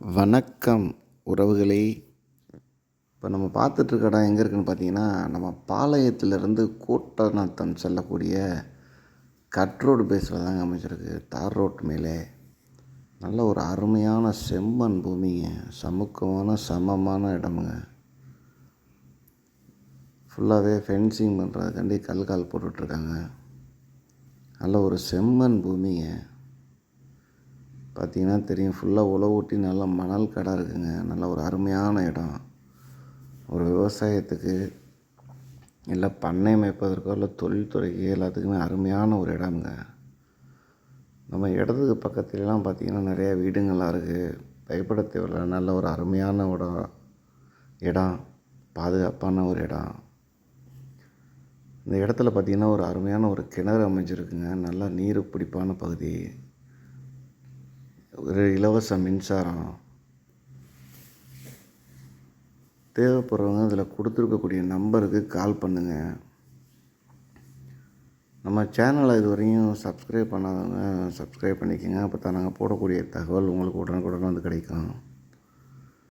வணக்கம் உறவுகளே. இப்போ நம்ம பார்த்துட்ருக்க இடம் எங்கே இருக்குன்னு பார்த்தீங்கன்னா நம்ம பாளையத்திலிருந்து கூட்டநாத்தம் செல்லக்கூடிய கட் ரோடு பேஸில் தாங்க அமைச்சிருக்கு தார் ரோட் மேலே. நல்ல ஒரு அருமையான செம்மண் பூமிங்க. சமுக்கமான சமமான இடமுங்க. ஃபுல்லாகவே ஃபென்சிங் பண்ணுறதுக்காண்டி கல் கால் போட்டுட்ருக்காங்க. நல்ல ஒரு செம்மண் பூமிங்க. பார்த்தீங்கன்னா தெரியும் ஃபுல்லாக உழவு ஊட்டி நல்ல மணல் கடை இருக்குங்க. நல்ல ஒரு அருமையான இடம். ஒரு விவசாயத்துக்கு இல்லை பண்ணை மேய்ப்பதற்கோ இல்லை தொழில்துறைக்கு எல்லாத்துக்குமே அருமையான ஒரு இடம்ங்க. நம்ம இடத்துக்கு பக்கத்துலலாம் பார்த்திங்கன்னா நிறையா வீடுங்கள்லாம் இருக்குது பயப்பட தேவையில்ல. நல்ல ஒரு அருமையான இடம் இடம். பாதுகாப்பான ஒரு இடம். இந்த இடத்துல பார்த்திங்கன்னா ஒரு அருமையான ஒரு கிணறு அமைஞ்சிருக்குங்க. நல்லா நீர் பிடிப்பான பகுதி. ஒரு இலவச மின்சாரம் தேவைப்படுறவங்க இதில் கொடுத்துருக்கக்கூடிய நம்பருக்கு கால் பண்ணுங்கள் நம்ம சேனலை இது வரையும் சப்ஸ்கிரைப் பண்ணாதவங்க சப்ஸ்கிரைப் பண்ணிக்கோங்க. அப்போ தான் நாங்கள் போடக்கூடிய தகவல் உங்களுக்கு உடனுக்குடன் வந்து கிடைக்கும்.